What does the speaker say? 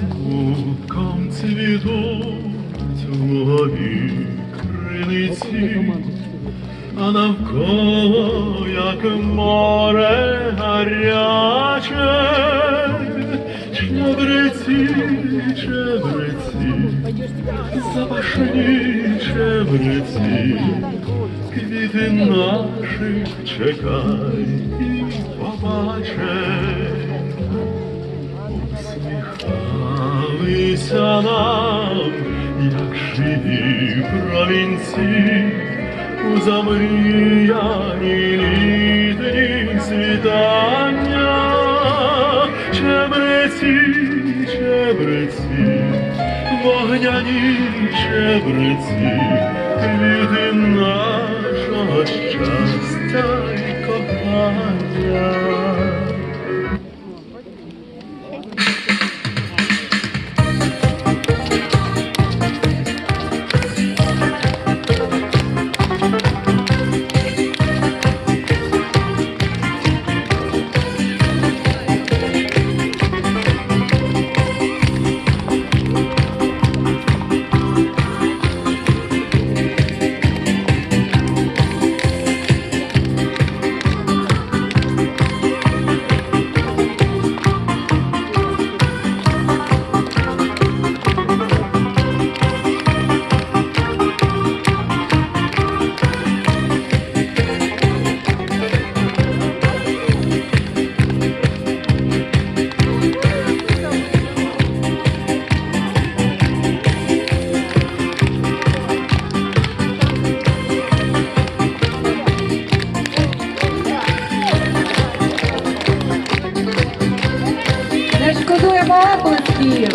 익숙한 집이도 두어이 그리지 а навколо, як море гаряче, чебреці, чебреці, запашні чебреці, квіти наших чекай і побачай. Усміхалися нам, як живі промінці, у замріяні літні світання, чебреці, чебреці, вогняні чебреці, квіти нашого щастя не шкодуємо оплесків.